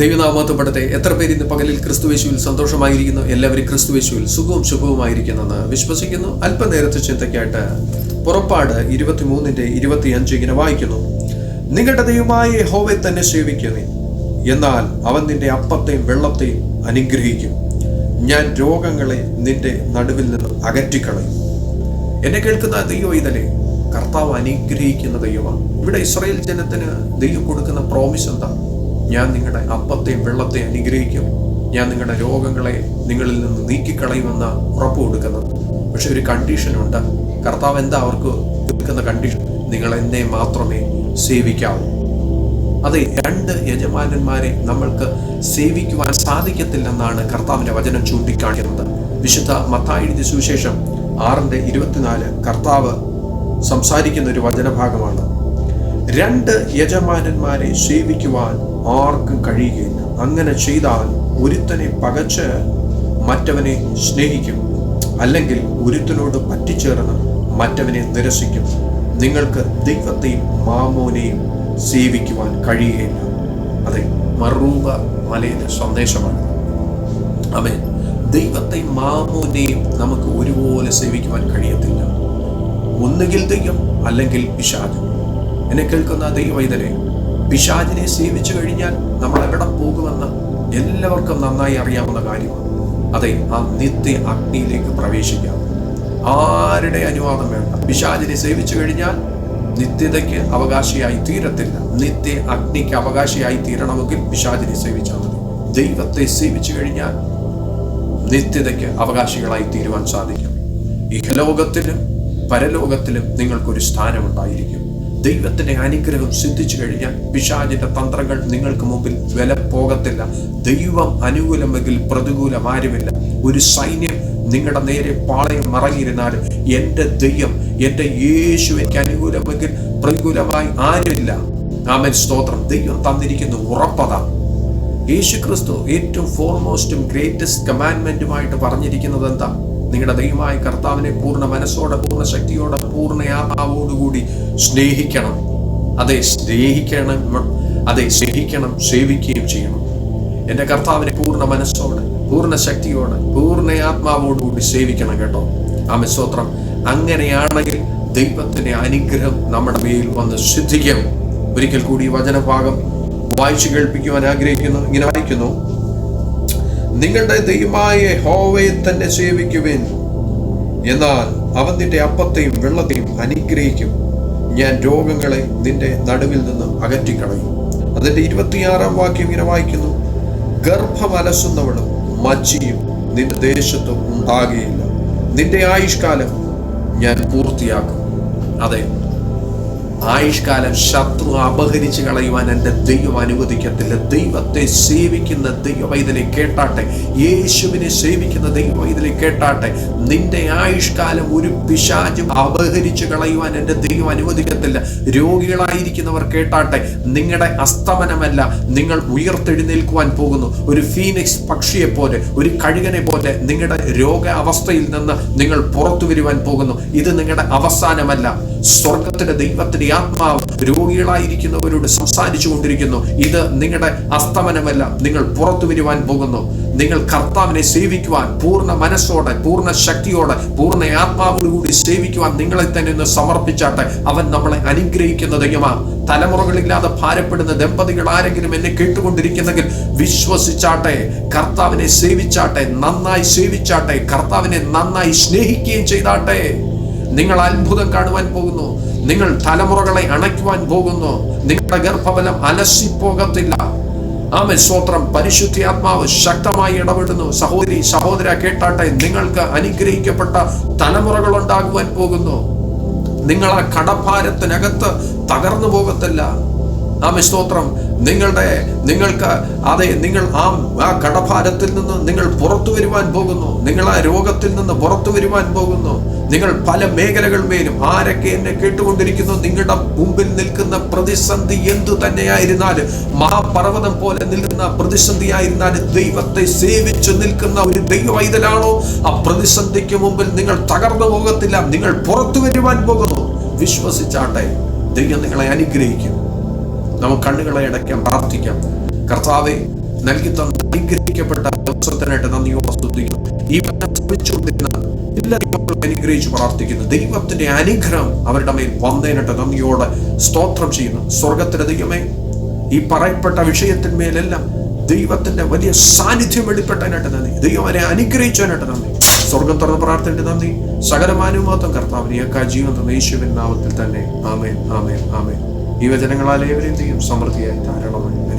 ദൈവനാമത്വപ്പെടട്ടെ എത്ര പേര് ഇന്ന് പകലിൽ ക്രിസ്തുവേശുവിൽ സന്തോഷമായിരിക്കുന്നു? എല്ലാവരും ക്രിസ്തുവേശുവിൽ സുഖവും ശുഭവുമായിരിക്കുന്നെന്ന് വിശ്വസിക്കുന്നു. അല്പനേരത്തെ ചിന്തയ്ക്കായിട്ട് പുറപ്പാട് ഇരുപത്തിമൂന്നിന്റെ ഇരുപത്തിയഞ്ച് ഇങ്ങനെ വായിക്കുന്നു. നിങ്ങളുടെ ദൈവമായ ഹോവെ തന്നെ സേവിക്കുന്നേ എന്നാൽ അവൻ നിന്റെ അപ്പത്തെയും വെള്ളത്തെയും അനുഗ്രഹിക്കും. ഞാൻ രോഗങ്ങളെ നിന്റെ നടുവിൽ നിന്ന് അകറ്റിക്കളയും. എന്നെ കേൾക്കുന്ന ദൈവം ഇതല്ലേ? കർത്താവ് അനുഗ്രഹിക്കുന്ന ദൈവമാണ്. ഇവിടെ ഇസ്രയേൽ ജനത്തിന് ദൈവം കൊടുക്കുന്ന പ്രോമിസ് എന്താ? ഞാൻ നിങ്ങളുടെ അപ്പത്തെയും വെള്ളത്തെ അനുഗ്രഹിക്കും. ഞാൻ നിങ്ങളുടെ രോഗങ്ങളെ നിങ്ങളിൽ നിന്ന് നീക്കിക്കളയുമെന്ന ഉറപ്പ് കൊടുക്കുന്നത് പക്ഷെ ഒരു കണ്ടീഷനുണ്ട് കർത്താവ് എന്താ അവർക്ക് കൊടുക്കുന്ന കണ്ടീഷൻ നിങ്ങൾ എന്നെ മാത്രമേ സേവിക്കാവൂ. അതെ രണ്ട് യജമാനന്മാരെ നമ്മൾക്ക് സേവിക്കുവാൻ സാധിക്കത്തില്ലെന്നാണ് കർത്താവിന്റെ വചനം ചൂണ്ടിക്കാണിക്കുന്നത്. വിശുദ്ധ മത്തായിഴുതി സുവിശേഷം ആറിന്റെ ഇരുപത്തിനാല് കർത്താവ് സംസാരിക്കുന്ന ഒരു വചനഭാഗമാണ്. രണ്ട് യജമാനന്മാരെ സേവിക്കുവാൻ ആർക്കും കഴിയുകയില്ല. അങ്ങനെ ചെയ്താൽ ഒരുത്തനെ പകച്ച് മറ്റവനെ സ്നേഹിക്കും. അല്ലെങ്കിൽ ഒരുത്തനോട് പറ്റിച്ചേർന്ന് മറ്റവനെ നിരസിക്കും. നിങ്ങൾക്ക് ദൈവത്തെയും മാമോനെയും സേവിക്കുവാൻ കഴിയുകയില്ല. അതെ മറൂപ മലയിലെ സന്ദേശമാണ്. അവൻ ദൈവത്തെയും മാമോനെയും നമുക്ക് ഒരുപോലെ സേവിക്കുവാൻ കഴിയത്തില്ല. ഒന്നുകിൽ ദൈവം അല്ലെങ്കിൽ പിശാജ് എന്നെ കേൾക്കുന്ന ദൈവവൈതനെ പിശാജിനെ സേവിച്ചു കഴിഞ്ഞാൽ നമ്മൾ എവിടെ പോകുമെന്ന് എല്ലാവർക്കും നന്നായി അറിയാവുന്ന കാര്യമാണ്. അതെ ആ നിത്യ അഗ്നിയിലേക്ക് പ്രവേശിക്കാം. ആരുടെ അനുവാദം വേണ്ട. പിശാചിനെ സേവിച്ചു കഴിഞ്ഞാൽ നിത്യതയ്ക്ക് അവകാശിയായി തീരത്തില്ല. നിത്യ അഗ്നിക്ക് അവകാശിയായി തീരണമെങ്കിൽ പിശാചിനെ സേവിച്ചാൽ മതി. ദൈവത്തെ സേവിച്ചു കഴിഞ്ഞാൽ നിത്യതയ്ക്ക് അവകാശികളായി തീരുവാൻ സാധിക്കും. ഇഹലോകത്തിലും പരലോകത്തിലും നിങ്ങൾക്കൊരു സ്ഥാനമുണ്ടായിരിക്കും. ദൈവത്തിന്റെ അനുഗ്രഹം സിദ്ധിച്ചു കഴിഞ്ഞാൽ പിശാചിന്റെ തന്ത്രങ്ങൾ നിങ്ങൾക്ക് മുമ്പിൽ വില പോകത്തില്ല. ദൈവം അനുകൂലമെങ്കിൽ പ്രതികൂലം ആരുമില്ല. ഒരു സൈന്യം നിങ്ങളുടെ നേരെ പാളയം മറങ്ങിയിരുന്നാലും എന്റെ ദൈവം എന്റെ യേശു എനിക്ക് അനുകൂലമെങ്കിൽ പ്രതികൂലമായി ആരുമില്ല. ആമൻ. സ്തോത്രം. ദൈവം തന്നിരിക്കുന്ന ഉറപ്പതാ. യേശു ക്രിസ്തു ഏറ്റവും ഫോർമോസ്റ്റും ഗ്രേറ്റസ്റ്റ് കമാൻഡ്മെന്റുമായിട്ട് പറഞ്ഞിരിക്കുന്നത് എന്താ? നിങ്ങളുടെ ദൈവമായ കർത്താവിനെ പൂർണ മനസ്സോടെ പൂർണ ശക്തിയോടെ പൂർണ ആത്മാവോടുകൂടി സ്നേഹിക്കണം. അതെ സ്നേഹിക്കണം. അതെ സ്നേഹിക്കണം സേവിക്കുകയും ചെയ്യണം. എന്റെ കർത്താവിനെ പൂർണ മനസ്സോടെ പൂർണ ശക്തിയോടെ പൂർണ ആത്മാവോടുകൂടി സേവിക്കണം കേട്ടോ. ആമ സ്തോത്രം. അങ്ങനെയാണെങ്കിൽ ദൈവത്തിന്റെ അനുഗ്രഹം നമ്മുടെ മേൽ വന്ന് സിദ്ധിക്കും. ഒരിക്കൽ കൂടി വചനഭാഗം വായിച്ചു കേൾപ്പിക്കുവാൻ ആഗ്രഹിക്കുന്നു. ഇങ്ങനെ വായിക്കുന്നു. നിങ്ങളുടെ ദൈവമായ ഹോവയെ തന്നെ സേവിക്കുവിൻ. എന്നാൽ അവൻ നിന്റെ അപ്പത്തെയും വെള്ളത്തെയും അനുഗ്രഹിക്കും. ഞാൻ രോഗങ്ങളെ നിന്റെ നടുവിൽ നിന്ന് അകറ്റിക്കളയും. അതിന്റെ ഇരുപത്തിയാറാം വാക്യം ഇങ്ങനെ വായിക്കുന്നു. ഗർഭമലസുന്നവളും മച്ചിയും നിന്റെ ദേശത്ത് ഉണ്ടാകുകയില്ല നിന്റെ ആയുഷ്കാലം ഞാൻ പൂർത്തിയാക്കും. അതെ ആയുഷ്കാലം ശത്രു അപഹരിച്ചു കളയുവാൻ എന്റെ ദൈവം അനുവദിക്കത്തില്ല. ദൈവത്തെ സേവിക്കുന്ന ദൈവവൈതലെ കേട്ടാട്ടെ. യേശുവിനെ സേവിക്കുന്ന ദൈവവൈതലെ കേട്ടാട്ടെ. നിന്റെ ആയുഷ്കാലം ഒരു പിശാചും അപഹരിച്ചു കളയുവാൻ എന്റെ ദൈവം അനുവദിക്കത്തില്ല. രോഗികളായിരിക്കുന്നവർ കേട്ടാട്ടെ. നിങ്ങളുടെ അസ്തമനമല്ല. നിങ്ങൾ ഉയർത്തെഴുന്നേൽക്കുവാൻ പോകുന്നു. ഒരു ഫീനിക്സ് പക്ഷിയെ പോലെ ഒരു കഴുകനെ പോലെ നിങ്ങളുടെ രോഗ അവസ്ഥയിൽ നിന്ന് നിങ്ങൾ പുറത്തു വരുവാൻ പോകുന്നു. ഇത് നിങ്ങളുടെ അവസാനമല്ല. സ്വർഗത്തിന്റെ ദൈവത്തിന്റെ ആത്മാവ് രോഗികളായിരിക്കുന്നവരോട് സംസാരിച്ചു കൊണ്ടിരിക്കുന്നു. ഇത് നിങ്ങളുടെ അസ്തമനമല്ല. നിങ്ങൾ പുറത്തു വരുവാൻ പോകുന്നു. നിങ്ങൾ കർത്താവിനെ സേവിക്കുവാൻ പൂർണ മനസ്സോടെ പൂർണ ശക്തിയോടെ പൂർണ ആത്മാവോടുകൂടി സേവിക്കുവാൻ നിങ്ങളെ തന്നെ ഒന്ന് സമർപ്പിച്ചാട്ടെ. അവൻ നമ്മളെ അനുഗ്രഹിക്കുന്ന ദൈവമാ. തലമുറകളില്ലാതെ ഭാരപ്പെടുന്ന ദമ്പതികൾ ആരെങ്കിലും എന്നെ കേട്ടുകൊണ്ടിരിക്കുന്നെങ്കിൽ വിശ്വസിച്ചാട്ടെ. കർത്താവിനെ സേവിച്ചാട്ടെ. നന്നായി സേവിച്ചാട്ടെ. കർത്താവിനെ നന്നായി സ്നേഹിക്കുകയും ചെയ്താട്ടെ. നിങ്ങൾ അത്ഭുതം കാണുവാൻ പോകുന്നു. നിങ്ങൾ തലമുറകളെ അണയ്ക്കുവാൻ പോകുന്നു. നിങ്ങളുടെ ഗർഭഫലം അലസിപ്പോകത്തില്ല. ആമെ സ്വോത്രം പരിശുദ്ധി ആത്മാവ് ശക്തമായി ഇടപെടുന്നു. സഹോദരി സഹോദര കേട്ടാട്ടെ. നിങ്ങൾക്ക് അനുഗ്രഹിക്കപ്പെട്ട തലമുറകൾ ഉണ്ടാകുവാൻ പോകുന്നു. നിങ്ങൾ ആ കടഭാരത്തിനകത്ത് തകർന്നു പോകത്തില്ല. ആമെ സ്തോത്രം. നിങ്ങളുടെ നിങ്ങൾക്ക് അതെ നിങ്ങൾ ആ ആ കടഭാരത്തിൽ നിന്ന് നിങ്ങൾ പുറത്തു വരുവാൻ പോകുന്നു. നിങ്ങൾ ആ രോഗത്തിൽ നിന്ന് പുറത്തു വരുവാൻ പോകുന്നു. നിങ്ങൾ പല മേഖലകളിലും ആരൊക്കെ എന്നെ കേട്ടുകൊണ്ടിരിക്കുന്നു നിങ്ങളുടെ മുമ്പിൽ നിൽക്കുന്ന പ്രതിസന്ധി എന്തു തന്നെയായിരുന്നാലും മഹാപർവതം പോലെ നിൽക്കുന്ന പ്രതിസന്ധി ആയിരുന്നാലും ദൈവത്തെ സേവിച്ചു നിൽക്കുന്ന ഒരു ദൈവവൈതലാണോ? ആ പ്രതിസന്ധിക്ക് മുമ്പിൽ നിങ്ങൾ തകർന്നു പോകത്തില്ല. നിങ്ങൾ പുറത്തു വരുവാൻ പോകുന്നു. വിശ്വസിച്ചാട്ടെ ദൈവം നിങ്ങളെ അനുഗ്രഹിക്കും. നമുക്ക് കണ്ണുകളെ അടയ്ക്കാം പ്രാർത്ഥിക്കാം. കർത്താവെ നൽകി തന്ന അനുഗ്രഹിക്കപ്പെട്ട ദിവസത്തിനായിട്ട് നന്ദിയോടെ ഈ ശ്രമിച്ചുകൊണ്ടിരുന്ന എല്ലാ ദൈവങ്ങളും അനുഗ്രഹിച്ച് പ്രാർത്ഥിക്കുന്നു. ദൈവത്തിന്റെ അനുഗ്രഹം അവരുടെ മേൽ വന്നതിനിട്ട് നന്ദിയോടെ സ്തോത്രം ചെയ്യുന്നു. സ്വർഗത്തിന്റെ ദൈവമേ ഈ പറയപ്പെട്ട വിഷയത്തിന്മേലെല്ലാം ദൈവത്തിന്റെ വലിയ സാന്നിധ്യം വെളിപ്പെട്ടതിനായിട്ട് നന്ദി. ദൈവം അവരെ അനുഗ്രഹിച്ചതിനായിട്ട് നന്ദി. സ്വർഗം തുറന്ന് പ്രാർത്ഥനയുടെ നന്ദി. സകലമാനുമാത്വം കർത്താവിനെ ജീവൻ തന്ന യേശുവിൻ നാമത്തിൽ തന്നെ. ആമേൻ ആമേൻ ആമേൻ. ഈ വചനങ്ങളാൽ ഏവരെയും സമൃദ്ധിയായി ധാരണമായി